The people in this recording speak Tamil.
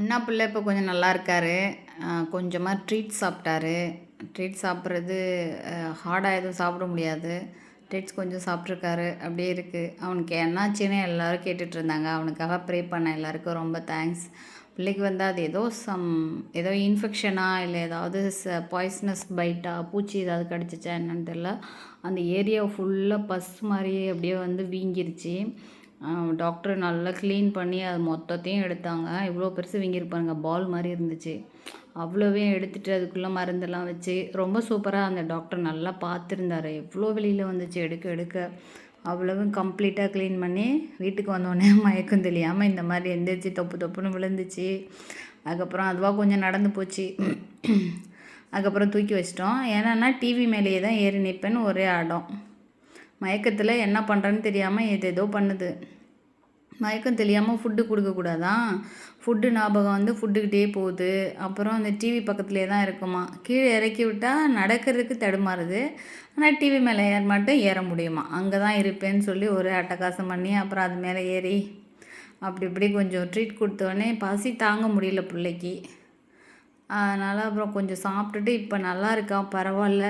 அண்ணா பிள்ளை இப்போ கொஞ்சம் நல்லா இருக்காரு. கொஞ்சமாக ட்ரீட் சாப்பிட்டாரு. ட்ரீட் சாப்பிட்றது ஹார்டாக எதுவும் சாப்பிட முடியாது. ட்ரீட்ஸ் கொஞ்சம் சாப்பிட்ருக்காரு அப்படியே இருக்குது அவனுக்கு என்னாச்சுன்னு எல்லோரும் கேட்டுட்ருந்தாங்க அவனுக்காக ப்ரே பண்ண எல்லாருக்கும் ரொம்ப தேங்க்ஸ் பிள்ளைக்கு வந்து அது ஏதோ சம் ஏதோ இன்ஃபெக்ஷனா இல்லை ஏதாவது ச பாய்ஸ்னஸ் பைட்டா பூச்சி ஏதாவது கடிச்சிச்சா என்னன்னு தெரில அந்த ஏரியா ஃபுல்லாக பஸ் மாதிரியே அப்படியே வந்து வீங்கிருச்சு. டாக்டர் நல்லா க்ளீன் பண்ணி அது மொத்தத்தையும் எடுத்தாங்க. இவ்வளோ பெருசு வீங்கியிருப்பாருங்க பால் மாதிரி இருந்துச்சு. அவ்வளோவே எடுத்துகிட்டு அதுக்குள்ளே மருந்தெல்லாம் வச்சு ரொம்ப சூப்பராக அந்த டாக்டர் நல்லா பார்த்துருந்தாரு. எவ்வளோ வெளியில் வந்துச்சு எடுக்க எடுக்க. அவ்வளவும் கம்ப்ளீட்டாக க்ளீன் பண்ணி வீட்டுக்கு வந்தோடனே மயக்கம் தெரியாமல் இந்த மாதிரி எந்திரிச்சு தொப்பு தொப்புன்னு விழுந்துச்சு. அதுக்கப்புறம் அதுவாக கொஞ்சம் நடந்து போச்சு. அதுக்கப்புறம் தூக்கி வச்சிட்டோம். ஏன்னா டிவி மேலேயே தான் ஏறி நிற்பேன்னு ஒரே ஆடம் மயக்கத்தில் என்ன பண்ணுறேன்னு தெரியாமல் எது ஏதோ பண்ணுது. மயக்கம் தெரியாமல் ஃபுட்டு கொடுக்கக்கூடாதான் ஃபுட்டு ஞாபகம் வந்து ஃபுட்டுக்கிட்டே போகுது. அப்புறம் அந்த டிவி பக்கத்துலேயே தான் இருக்குமா? கீழே இறக்கி விட்டால் நடக்கிறதுக்கு தடுமாறுது. ஆனால் டிவி மேலே ஏற மட்டும் ஏற முடியுமா? அங்கே தான் இருப்பேன்னு சொல்லி ஒரு அட்டகாசம் பண்ணி அப்புறம் அது மேலே ஏறி அப்படி இப்படி கொஞ்சம் ட்ரீட் கொடுத்தோடனே பசி தாங்க முடியல பிள்ளைக்கு. அதனால் அப்புறம் கொஞ்சம் சாப்பிட்டுட்டு இப்போ நல்லா இருக்கான் பரவாயில்ல.